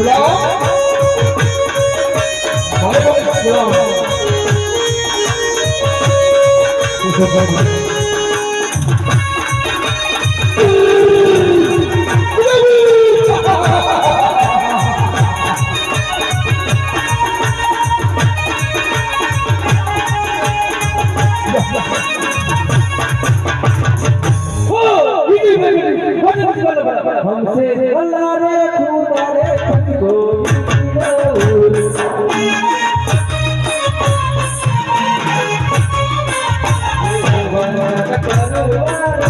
બોલાવો ભાઈ ભાઈ બોલાવો हमसे भला रे Oh.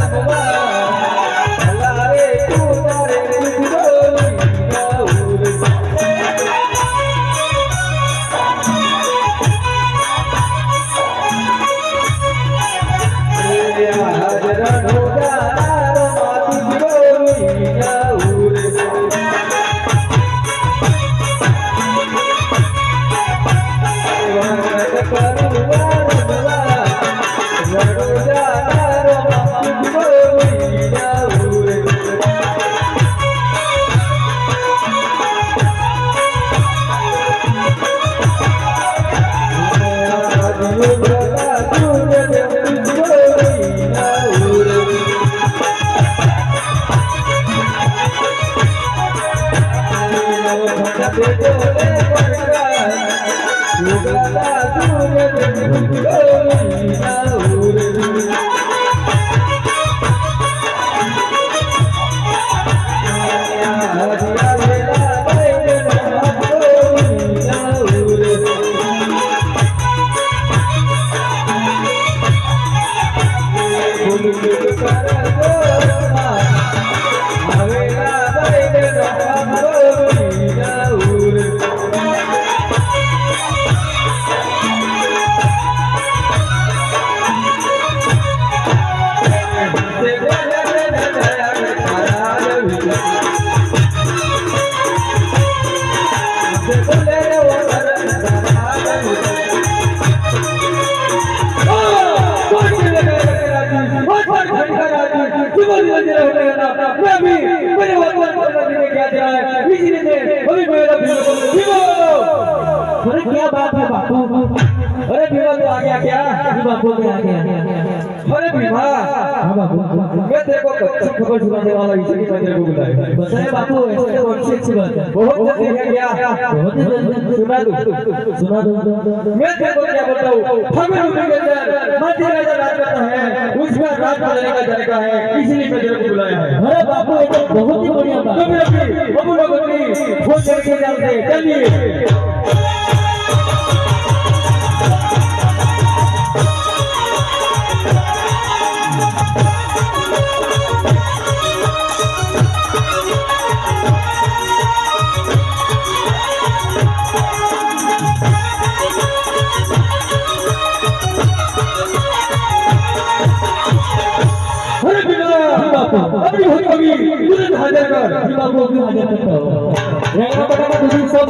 बहुत जल्दी है क्या बहुत जल्दी सुना दो सुना दो मैं को क्या बताऊँ हमें उनके अंदर मध्य राजा राज करता है उसमें राज करने का तरीका है इसलिए मैं तेरे को बुलाया है अरे बापू ये तो बहुत ही बढ़िया बात। है अभी बाबू लोग फ़ोन करके जाते चलिए। হরি কবি তুই হাজার কর বিবাহ কবি হাজার কর রেগা কথা কথা তুমি সব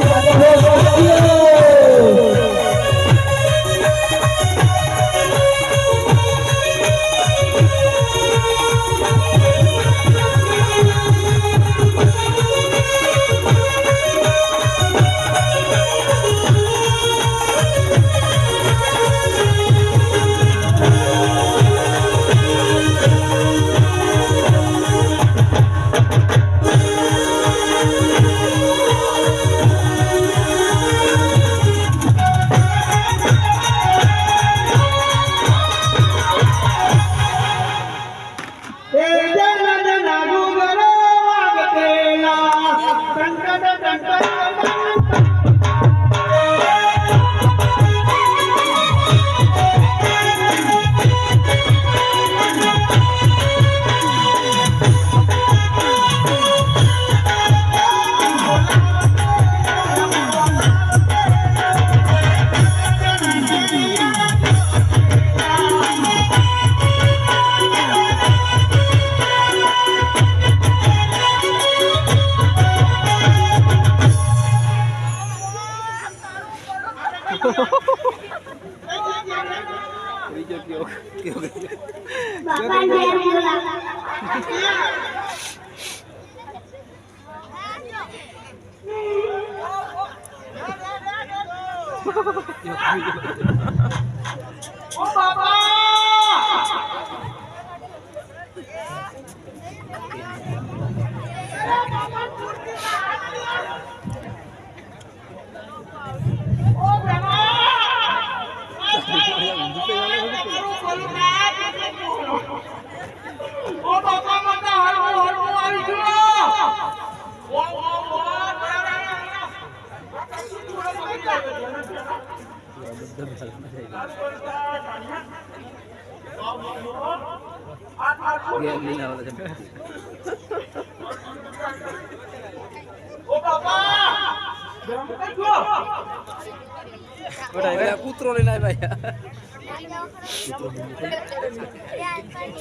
કૂતરો લઈને આવ્યા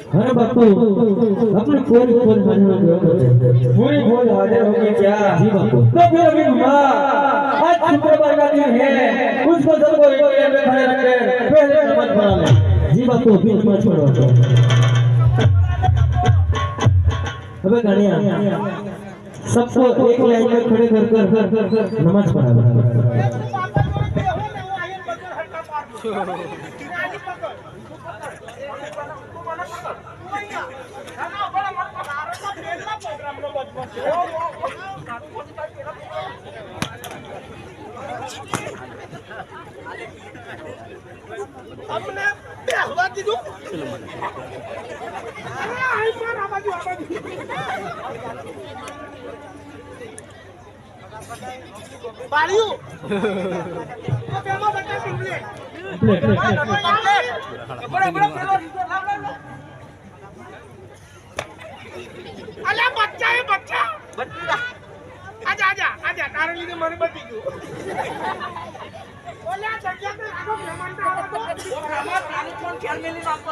अरे बापू अपने पूरी पूरी हाजिर पूरी भोज हाजिर होगी क्या जी बापू तो फिर अभी माँ आज शुक्रवार का दिन है इसको सबको में खड़े रखे पहले बना ले जीवा को छोड़ो अबे सबको एक लाइन में खड़े कर कर कर नमाज़ पढ़ा પાડ્યું બચ્ચા એ બચ્ચા આજા આજા આજા તારા લીધે મને બચી ગયું ઓલા જગ્યા પર આગો મહેમાન તો આવો તો ઓ મહેમાન તારું ફોન ખેર મેલી નાખો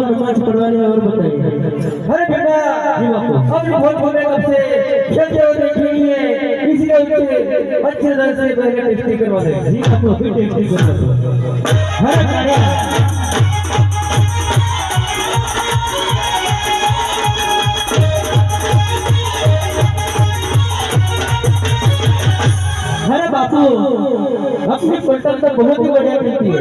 बापू नमाज़ पढ़वाने और बताइए। अरे बेटा अभी बहुत होने कब से खेलते हुए देखेंगे है। इसी के अच्छे तरह से पहले टेस्टी करवा दे जी बापू अभी टेस्टी कर दो अरे गाड़िया अरे बापू अपनी पलटन तो बहुत ही बढ़िया खेलती है।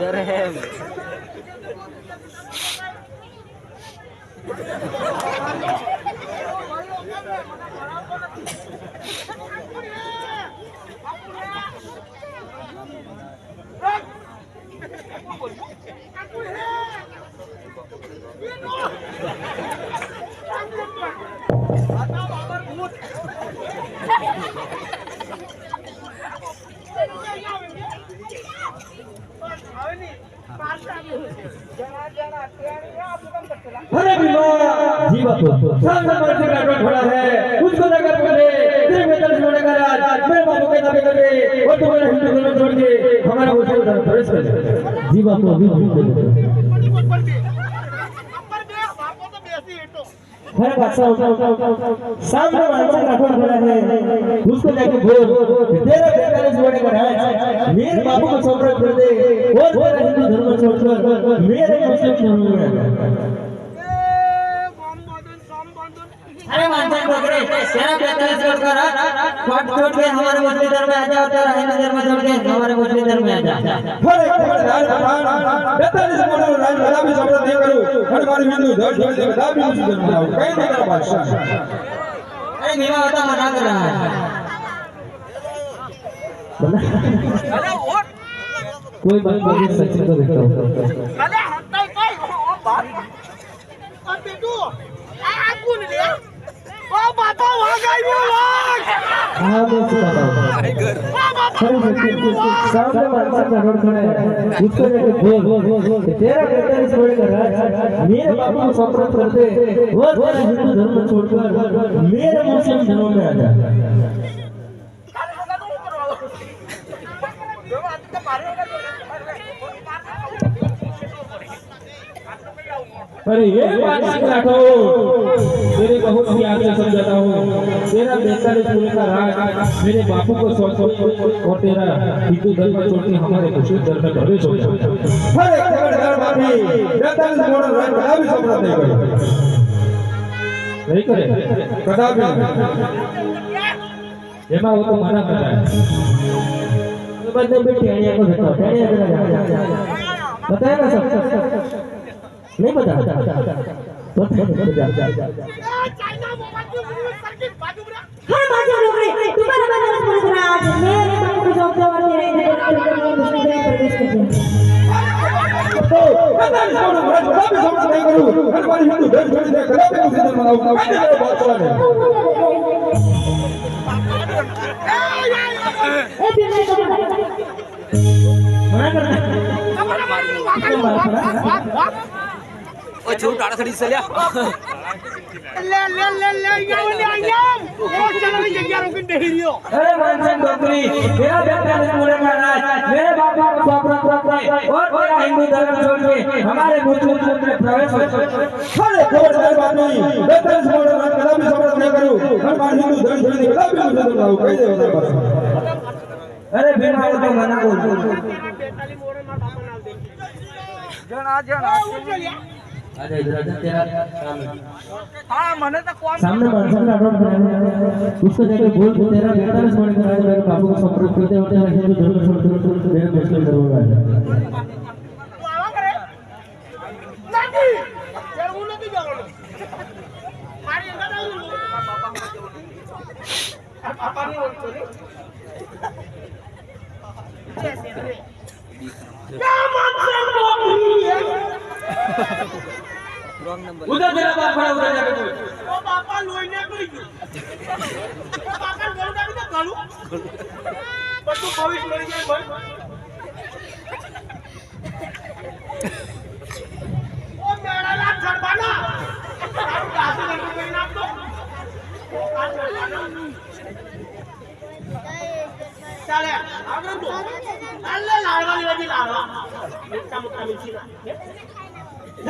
इधर है। अरे बीमार जीवत हो। सात साल से ग्रेजुएट खड़ा है। उसको लेकर करे तेरे बेटा छोड़ कर आज मेरे बाबू के दावे करे और तुम्हारे हिंदू धर्म छोड़ के हमारा वो छोड़ धर्म प्रवेश कर जीवत हो हर बादशाह सामने मानसिक राठौर खड़ा है। उसको लेके बोल तेरा बेटा छोड़ कर आज मेरे बाबू को छोड़ कर दे। और हिंदू धर्म छोड़ कर मेरे मुस्लिम धर्म में अरे मानसन पकड़े तेरा पैंतालीस रोड का रात फट फट के हमारे मछली दर में आ जा तेरा है नजर में छोड़ के हमारे मछली दर में आ जा अरे पैंतालीस रोड का रात भला भी सब नहीं करूं हर बिंदु धड़ धड़ भी मुझे कहीं नहीं कर बादशाह अरे मेरा बता मना कर रहा है अरे और कोई बात नहीं सच्ची तो देखता हूं अरे हत्ता कोई बात और बेटू आ कौन ले ઓ બાપા વાગ આવ્યો વાગ हाँ मैं इसको बताऊँ ઓ બાપા अरे सचिन सामने मानसिक राठौड़ खड़ा है उसको जाके बोल कि तेरा पैंतालीस जोड़े का राज मेरे बापू को सौंपट कर दे और तेरा हिंदू धर्म छोड़कर मेरे मुस्लिम धर्म में आ जा पर ये बात राठौर तेरे बहुत ही। आगे समझाता हूँ। तेरा बेहतर स्कूल का राज। मेरे बापू को सौंपो और तेरा हिंदू धर्म को छोड़ के हमारे मुस्लिम धर्म में प्रवेश हो नहीं हर एक खबरदार बापी बेहतर स्कूल राग कदा भी सौंपना नहीं करे नहीं करे? कदा भी એમાં હું તો મારા બધા બધા બેટી અહીંયા પર બેઠો બેઠો बताया ना सब। नहीं पता बताया जा जा जा ओ छोटू आड़ा खड़ी चल ले ले ले ले या ले या ओ चलो ये यारों की डेहरियो अरे मानसन डोकरी मेरा बेटा ने मुझे मारा मेरे बाप बाप बाप बाप बाप और मेरा हिंदू धर्म छोड़ के हमारे मुस्लिम धर्म में प्रवेश अरे खबर कर बात नहीं बेतरस मोड़ मत कदम समझ नहीं करू भगवान हिंदू धर्म छोड़ के कदम हिंदू धर्म लाओ कैसे होता है अरे बिना और तो मना बोल 43 मोड़ मत अपन आल देंगे जन आ जन आ आजा इधर आजा तेरा। काम है हाँ मैंने तो कौन सामने मंसन का रोड बनाया उसको जाके बोल तेरा बेटा ने सोने का मेरे बाबू को संपर्क करते होते हैं तो ज़रूर संपर्क करते मेरे मुश्किल करूँगा आवा करे। तो तो नहीं यार वो नहीं जा रहा मारी अंदर आ रहा। पापा नहीं बोलते जैसे ना मंसन को भी है? રોંગ નંબર ઉધર જરા બાપ ખડા ઉધર જા બેટુ ઓ બાપા લોઈ ને કરી ગયો. બાપા ગળું ડાબી તો ગળું બધું ભવિષ્ય મળી જાય ભાઈ ઓ મેળા ના ચડવાના તારું કાસુ નંબર કરી નાખ તો ચાલે આગળ તો. અલ્લે લાડવા લેવાથી લાડવા. મોટા મોટા મીઠી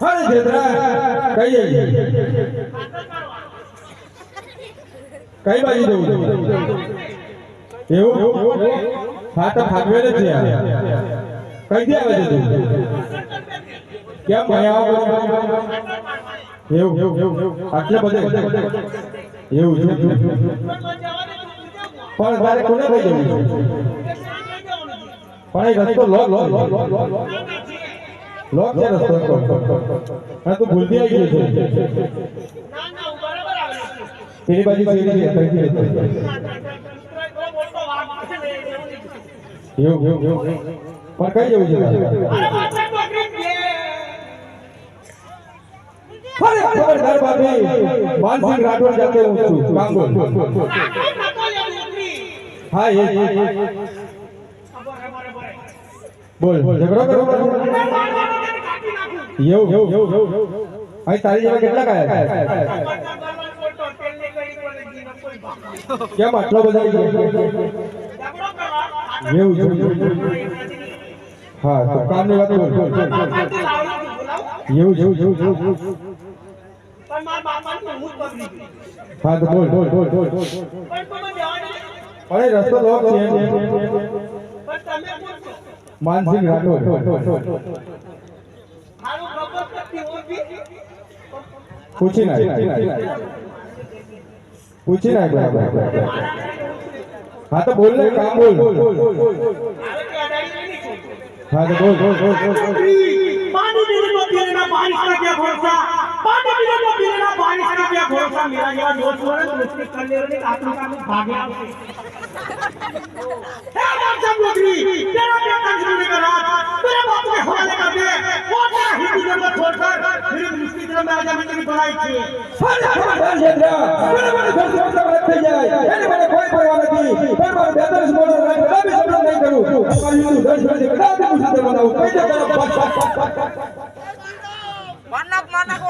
અરે જેતરા કઈ મારવા. કઈ બાજુ જવું એવું હા, તો ફાગવેલ જ છે. કઈ દે આવે છે કેમ ભાઈ બધું? એવું આટલે બધે એવું પણ તારે કોને કઈ જવું. પણ એ રસ્તો લો લો લો લો લો. લોક છે રસ્તો હા તું ભૂલતી આવી ગયો છે ના, ના, હું બરાબર આવેલો છું. તેરી બાજુ શેરી છે કઈથી લેતો બોલતો વાત છે ને એવું એવું એવું પણ કઈ જવું છે અરે બાપા બકરી દે અરે ખબરદાર બાપી માનસિંહ રાઠોડ જાતે હું છું કાંગોલ આ કઈ ખાતો લે બકરી હા એ એ, એ બરે બરે બરે બોલ ઝઘડો કરો એવું અહીં તારી જેવા કેટલા કાયા કેમ આટલા બધા એવું. હા તો કામની વાત બોલ બોલ બોલ, એવું એવું એવું એવું હું તો બોલ બોલ બોલ બોલ. અરે રસ્તો લોક છે. માનસિંહ રાઠોડ મારું ખબર નથી હોતી પૂછી નાખ. પૂછી નાખ. બરાબર હા તો બોલ ને કામ બોલ. હા તો બોલ બોલ બોલ બોલ પાણી ની મધ્ય ના બારિશ ના કે ભરસા. बात मिले तो मिले ना बारिश का क्या भरोसा मेरा यहाँ जोर शोर है तो उसके कल्ले वाले आत्मा का कुछ भाग गया हे बाप सब नौकरी तेरा क्या कर्ज लेने का रात तेरे बाप के हवाले कर दे वो तेरा हिंदी जन्म छोड़कर मेरे मुस्लिम जन्म में आ जाने तेरी बड़ाई थी फल फल फल जेठा बड़े बड़े फल फल सब रख जाए मैंने मैंने कोई परवाह नहीं पर मैं बेहतर से बोल रहा हूँ मैं भी सब नहीं करूँ मैं यूं दर्श में देखा तो मुझे बनाऊँ पहले करो मानक मानक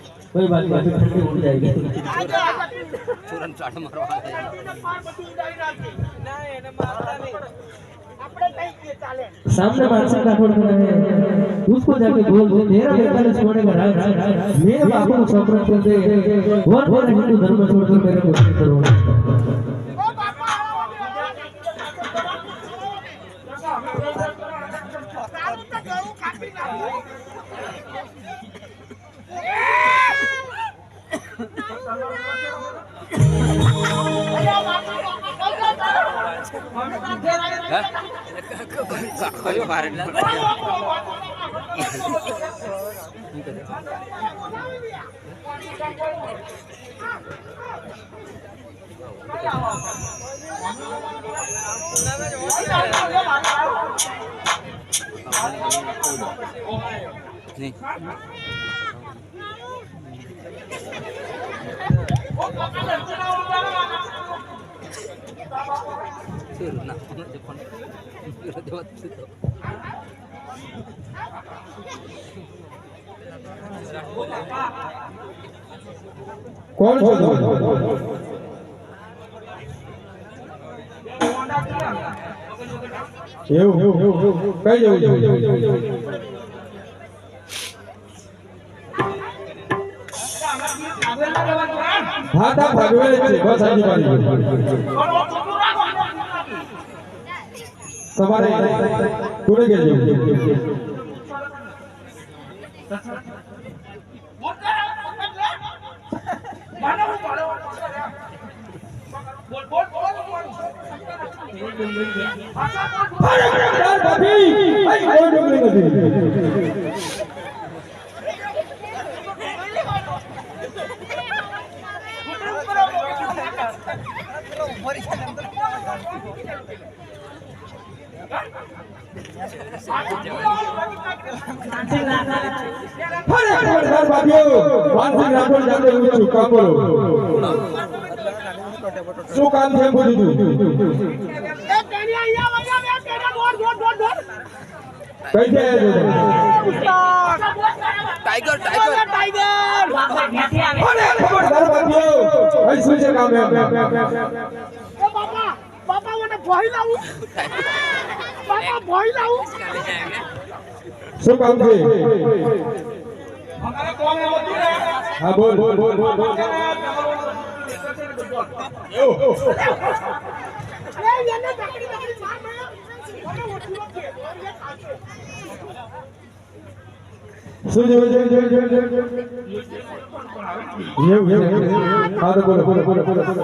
कोई बात नहीं अभी ठंडी उठ जाएगी। तुरंत चाट मरवा सामने बादशाह का फोड़ खड़ा है। उसको जाके बोल दो मेरा बेटा ने छोड़े का राज मेरे बाबू को समर्पण कर दे। और और हिंदू धर्म छोड़ दो मेरे को करो Thank you. કયો ભારે નહીં શું ના પણ દેવા કોણ છો તમે એવું એવું એવું કઈ જવું હા તા ભાગવેલ જ છે બસ આજુ બાજુ તમારે કોને કે જવું બોલ બોલ બોલ બોલ અરે ખબરદાર ભાભી અહીં કોઈ ડુંગળી નથી અરે ખબરદાર ભાભીઓ માનસિંહ રાઠોડ જાતે હું છું કામ બોલો શું કામ છે એમ પૂછ્યું તું એ તેની અહીંયા વળ્યા બે તેના દોડ દોડ દોડ દોડ કઈ છે એ જો તમે? ટાઈગર ટાઈગર ટાઈગર શું છે કામ એમ એ બાપા બાપા મને ભોઈ લાવું બાપા ભોઈ લાવું શું કામ છે? હા બોલ બોલ બોલ બોલ બોલ. શું જોવે છે એવું એવું એવું. હા બોલો બોલો બોલો બોલો બોલો.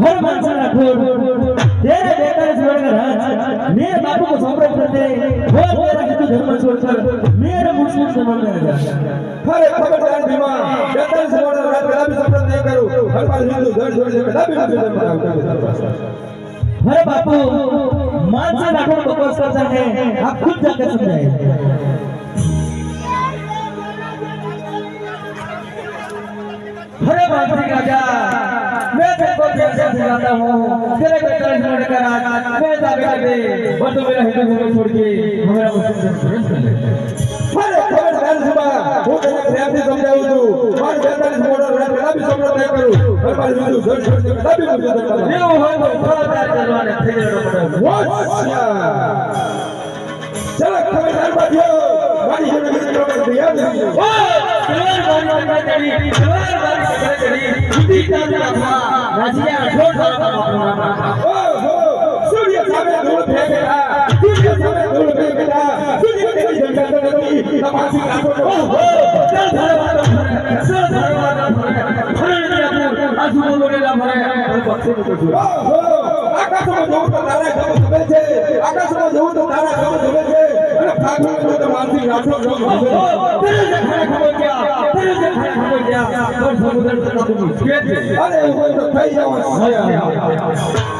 घर मानसा रखो तेरे बेटा छोड़कर राज मेरे बापू को समर्पित करते हो तेरा हिंदू धर्म छोड़कर मेरे मुस्लिम समाज में जा हर जान बीमा जतन समाज में पहला भी समर्पण नहीं करो हर बार हिंदू घर छोड़ दे पहला भी हिंदू धर्म करो अरे बापू मानसा राठौर को कोस करता है। आप खुद जाकर समझाएँ चलाता हूँ तेरे पैंतालीस मिनट का रात मैं दावे दे और तो मेरा हिंदू धर्म छोड़ के हमारा मुस्लिम धर्म कर लेते हर खबर दान सुबह वो कहना प्रेम से समझाऊं तू और पैंतालीस मिनट का रात मेरा भी सपना तय करूं और पास में तू घर छोड़ के मेरा भी मुस्लिम धर्म कर ये हो वो बड़ा प्यार करवाने थे चलो खबरदार बातियों मारी जन में तो कर दिया ढोल बन बन करी ढोल बन बन करी छुट्टी का था रजिया ढोल बन बन ओ हो सूर्य सामने धूल फेंकेगा सूर्य सामने धूल फेंकेगा सूर्य तेरी जंगल में नदी तमाशी की ओ हो चल धरवा चल धरवा भरे ने अपने आजू बाजू ने भरे बच्चे को ओ हो आकाश में धूप का नारा जब सवेरे 家，他就是想看看看国家，他就家，不在这儿说你缺德。了。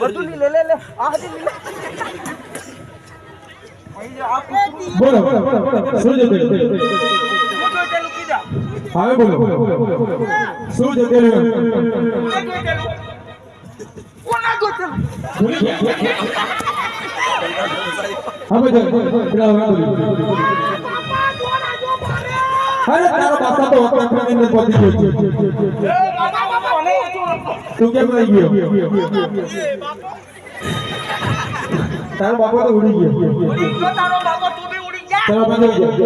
ಬರ್ದುನಿ ಲೇ ಲೇ ಲೇ ಆದಿ ಲೇ बोलो बोलो बोलो सूरज तेल हाँ बोलो सूरज तेल हम इधर ब्राव ब्राव अरे तेरा बात तो अपने अपने दिन पति हो તું કેમ રહી ગયો તારો બાપો તો ઉડી ગયો તારો બાબો તું બી ઉડી બાપો ગયો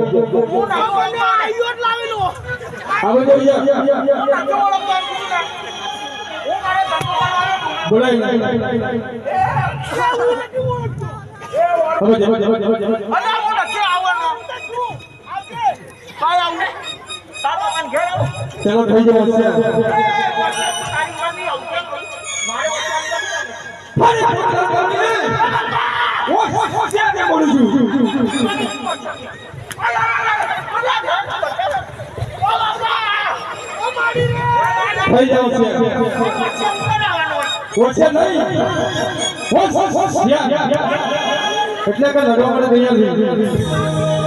બોલાય હવે જવા અલા હું નથી થઈ જાવ છે ઓછે નહીં એટલે કે લડવા પડે અહીંયા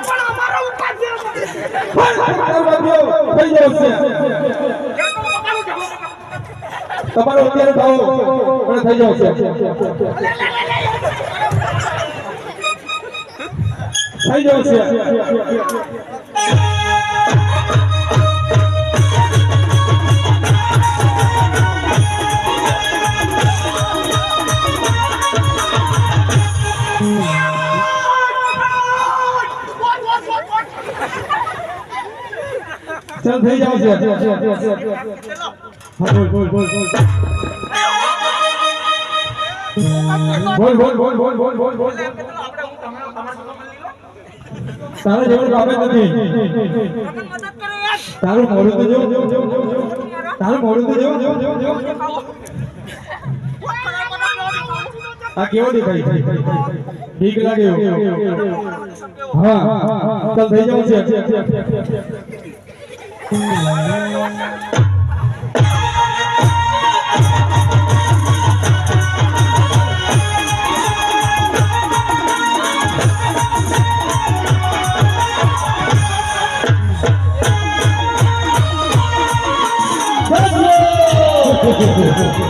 પણ અમારો ઉપાધ્યાય થઈ જશે તમારો અત્યારે ભાવ પણ થઈ જશે. થઈ જશે. ચાલ થઈ જાવ છે બોલ બોલ બોલ બોલ બોલ. બોલ બોલ બોલ બોલ બોલ તારે જેવું કામ નથી. તારું મોડું તો જો તારું મોડું તો જો આ કેવો દેખાય? ઠીક લાગે. હા. ચાલ થઈ જાવ છે. Oh, oh, oh, oh.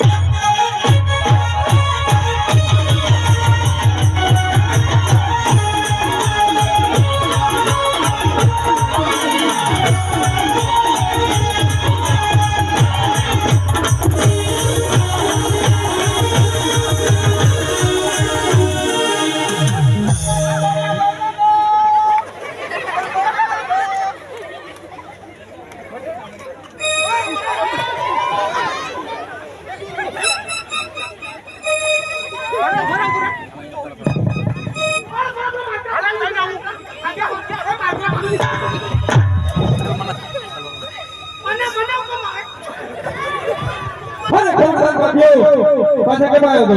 પાછા કેમ આવ્યો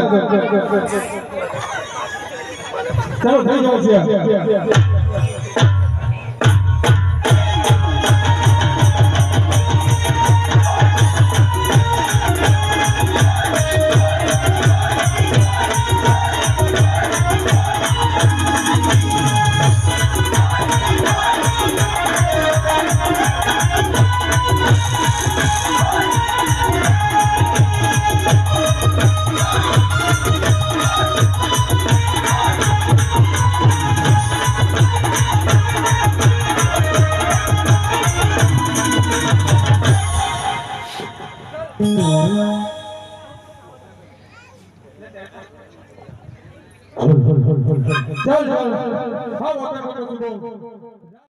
ચલો થઈ છે.